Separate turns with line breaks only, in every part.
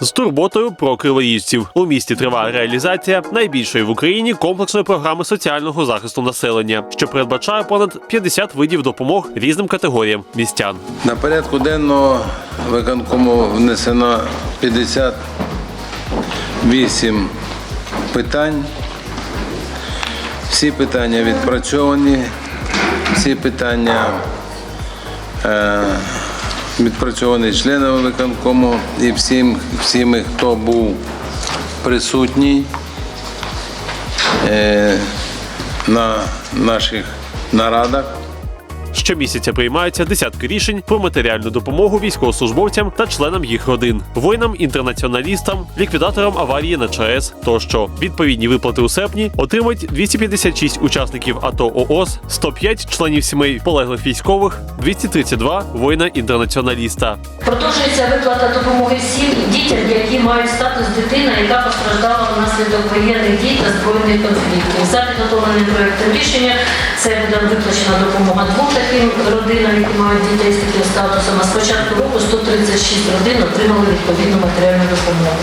З турботою про криворіжців у місті триває реалізація найбільшої в Україні комплексної програми соціального захисту населення, що передбачає понад 50 видів допомог різним категоріям містян.
На порядку денного виконкому внесено 58 питань. Всі питання відпрацьовані, всі питання е, відпрацьовані членом виконкому і всім, всім, хто був присутній е, на наших нарадах.
Щомісяця приймаються десятки рішень про матеріальну допомогу військовослужбовцям та членам їх родин, воїнам-інтернаціоналістам, ліквідаторам аварії на ЧАЕС тощо. Відповідні виплати у серпні отримають 256 учасників АТО ООС, 105 членів сімей полеглих військових, 232 воїна-інтернаціоналіста.
Продовжується виплата допомоги всім дітям, які мають статус дитина, яка постраждала внаслідок воєнних дій та збройних конфліктів. За підготовленим проєктом рішення це буде виплачена допомога двом таким родинам, які мають дітей з таким статусом. А з початку року 136 родин отримали відповідну матеріальну допомогу.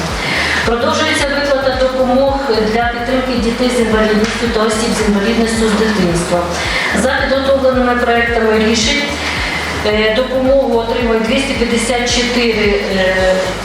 Продовжується виплата допомог для підтримки дітей з інвалідністю та осіб з інвалідністю з дитинства. За підготовленими проектами рішень Е, Допомогу отримують 254 е, ді-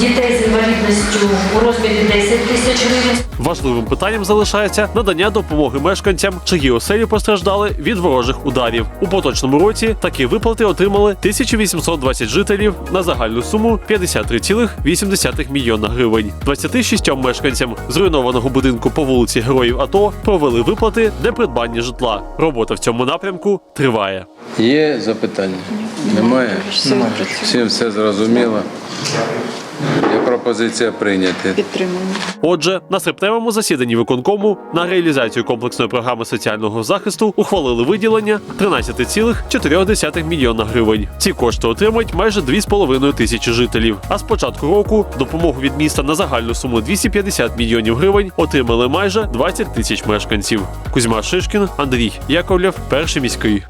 дітей з інвалідністю у розмірі 10 тисяч гривень.
Важливим питанням залишається надання допомоги мешканцям, чиї оселі постраждали від ворожих ударів. У поточному році такі виплати отримали 1820 жителів на загальну суму 53,8 мільйона гривень. 26 мешканцям зруйнованого будинку по вулиці Героїв АТО провели виплати для придбання житла. Робота в цьому напрямку триває.
Є запитання? Немає? Всім все зрозуміло. Є пропозиція прийняти.
Підтримуємо.
Отже, на серпневому засіданні виконкому на реалізацію комплексної програми соціального захисту ухвалили виділення 13,4 мільйона гривень. Ці кошти отримають майже 2,5 тисячі жителів. А з початку року допомогу від міста на загальну суму 250 мільйонів гривень отримали майже 20 тисяч мешканців. Кузьма Шишкін, Андрій Яковлєв, перший міський.